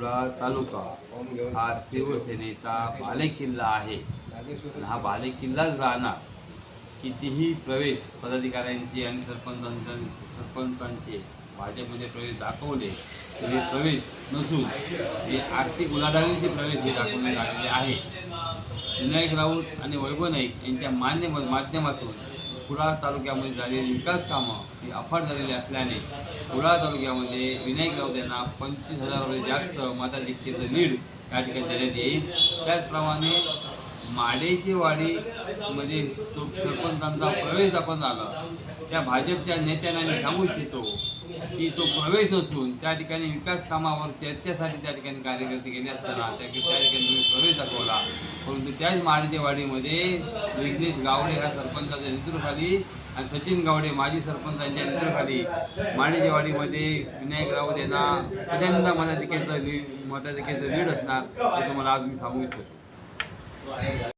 कुडाळ तालुका हा शिवसेनेचा बालेकिल्ला आहे. हा बालेकिल्लाच राहणार. कितीही प्रवेश पदाधिकाऱ्यांचे आणि सरपंचांच्या सरपंचांचे भाजपमध्ये प्रवेश दाखवले तरी हे प्रवेश नसून हे आर्थिक उलाढालीचे प्रवेश हे दाखवण्यात आलेले आहे. विनायक राऊत आणि वैभव नाईक यांच्या मान्य माध्यमातून कुडाळ तालुक्यामध्ये झालेली विकास कामं ही अफाट झालेली असल्याने कुडाळ तालुक्यामध्ये विनायक राऊत यांना पंचवीस हजारावर जास्त मताधिक्येचं लीड या ठिकाणी देण्यात येईल. त्याचप्रमाणे माडेची वाडीमध्ये तो सरपंचांचा प्रवेश आपण आला त्या भाजपच्या नेत्यांना मी सांगू इच्छितो की तो प्रवेश नसून त्या ठिकाणी विकास कामावर चर्चेसाठी त्या ठिकाणी कार्यकर्ते गेले असताना त्या त्या ठिकाणी तुम्ही प्रवेश दाखवला परंतु त्याच माडेच्या विघ्नेश गावडे ह्या सरपंचाच्या नेतृत्वाखाली आणि सचिन गावडे माजी सरपंचांच्या नेतृत्वाखाली माडेच्या विनायक राऊत यांना प्रचंड मताधिकेचं लीड मताधिक्याचं लीड असणार हे तुम्हाला आज मी सांगू इच्छितो.